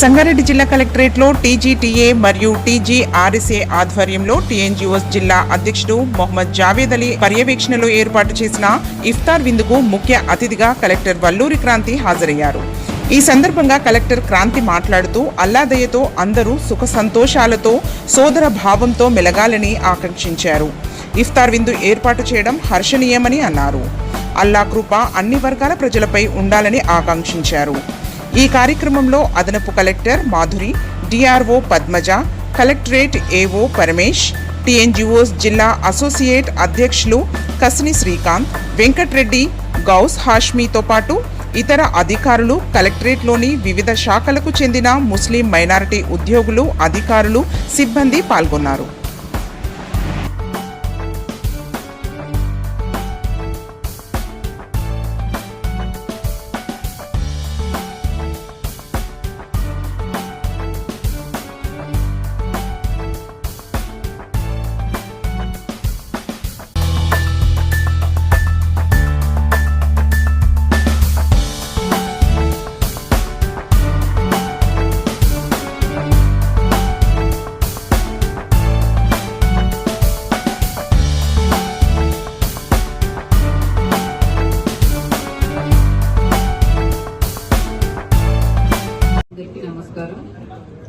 సంగారెడ్డి జిల్లా కలెక్టరేట్లో టీజీటీఏ మరియు టీజీఆర్ఎస్ఏ ఆధ్వర్యంలో టీఎన్జీఓస్ జిల్లా అధ్యక్షుడు మొహమ్మద్ జావేద్ అలీ పర్యవేక్షణలో ఏర్పాటు చేసిన ఇఫ్తార్ విందుకు ముఖ్య అతిథిగా కలెక్టర్ వల్లూరి క్రాంతి హాజరయ్యారు. ఈ సందర్భంగా కలెక్టర్ క్రాంతి మాట్లాడుతూ అల్లాదయ్యతో అందరూ సుఖ సంతోషాలతో సోదర భావంతో మెలగాలని ఆకాంక్షించారు. ఇఫ్తార్ విందు ఏర్పాటు చేయడం హర్షణీయమని అన్నారు. అల్లా కృప అన్ని వర్గాల ప్రజలపై ఉండాలని ఆకాంక్షించారు. ఈ కార్యక్రమంలో అదనపు collector Madhuri DRO Padmaja collectorate AO Paramesh TNGOs జిల్లా అసోసియేట్ అధ్యక్షులు కసిని శ్రీకాంత్ వెంకట్రెడ్డి గౌస్ హాష్మీతో పాటు ఇతర అధికారులు కలెక్టరేట్లోని వివిధ శాఖలకు చెందిన ముస్లిం మైనారిటీ ఉద్యోగులు అధికారులు సిబ్బంది పాల్గొన్నారు.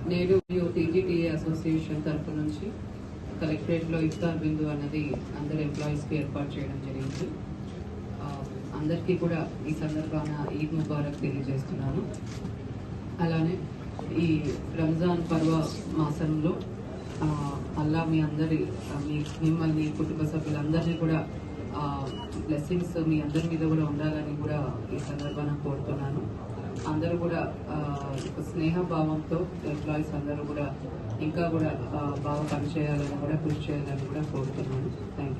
నేడు టీజీటీఏ అసోసియేషన్ తరఫు నుంచి కలెక్టరేట్లో ఇఫ్తార్ బిందు అన్నది అందరు ఎంప్లాయీస్కి ఏర్పాటు చేయడం జరిగింది. అందరికీ కూడా ఈ సందర్భాన ఈద్ ముబారక్ తెలియజేస్తున్నాను. అలానే ఈ రంజాన్ పర్వ మాసంలో ఆ, అల్లా మీ అందరి మీ మిమ్మల్ని కుటుంబ సభ్యులందరినీ కూడా బ్లెస్సింగ్స్ మీ అందరి మీద కూడా ఉండాలని కూడా ఈ సందర్భాన కోరుతున్నాను. అందరూ కూడా ఒక స్నేహభావంతో ఎంప్లాయీస్ అందరూ కూడా ఇంకా కూడా బాగా పనిచేయాలని కూడా కృషి చేయాలని కూడా కోరుతున్నాను. థ్యాంక్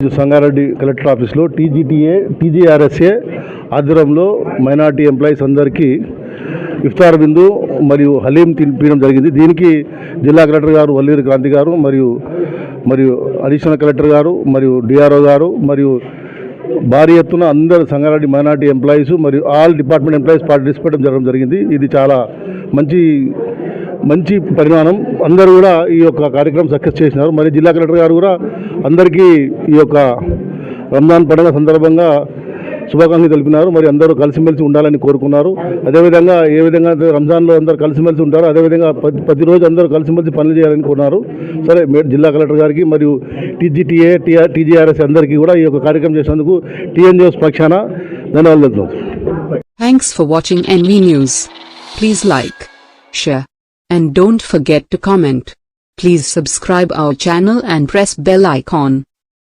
యూ సంగారెడ్డి కలెక్టర్ ఆఫీస్లో టీజీటీఏ టీజీఆర్ఎస్ఏ ఆధ్వర్యంలో మైనార్టీ ఎంప్లాయీస్ అందరికీ ఇఫ్తార్ బిందు మరియు హలీం తినిపించడం జరిగింది. దీనికి జిల్లా కలెక్టర్ గారు వల్లీరి క్రాంతి గారు మరియు మరియు అడిషనల్ కలెక్టర్ గారు మరియు డిఆర్ఓ గారు మరియు భారీ ఎత్తున అందరు సంగారెడ్డి మైనార్టీ ఎంప్లాయీస్ మరియు ఆల్ డిపార్ట్మెంట్ ఎంప్లాయీస్ పార్టిసిపేట్ జరగడం జరిగింది. ఇది చాలా మంచి మంచి పరిమాణం అందరూ కూడా ఈ యొక్క కార్యక్రమం సక్సెస్ చేసినారు. మరి జిల్లా కలెక్టర్ గారు కూడా అందరికీ ఈ యొక్క రంజాన్ పండుగ సందర్భంగా శుభాకాంక్షలు తెలిపినారు. మరి అందరూ కలిసిమెలిసి ఉండాలని కోరుకున్నారు. అదేవిధంగా ఏ విధంగా రంజాన్లో అందరూ కలిసిమెలిసి ఉంటారో అదేవిధంగా ప్రతి ప్రతిరోజు అందరూ కలిసిమెలిసి పనులు చేయాలని కోరున్నారు సరే జిల్లా కలెక్టర్ గారికి మరియు టీజీటీఏ టీఆర్ టీజీఆర్ఎస్ అందరికీ కూడా ఈ యొక్క కార్యక్రమం చేసినందుకు టీఎన్జిఎస్ పక్షాన ధన్యవాదాలు thanks for watching NV news please like share and don't forget to comment please Please subscribe our channel and press bell icon.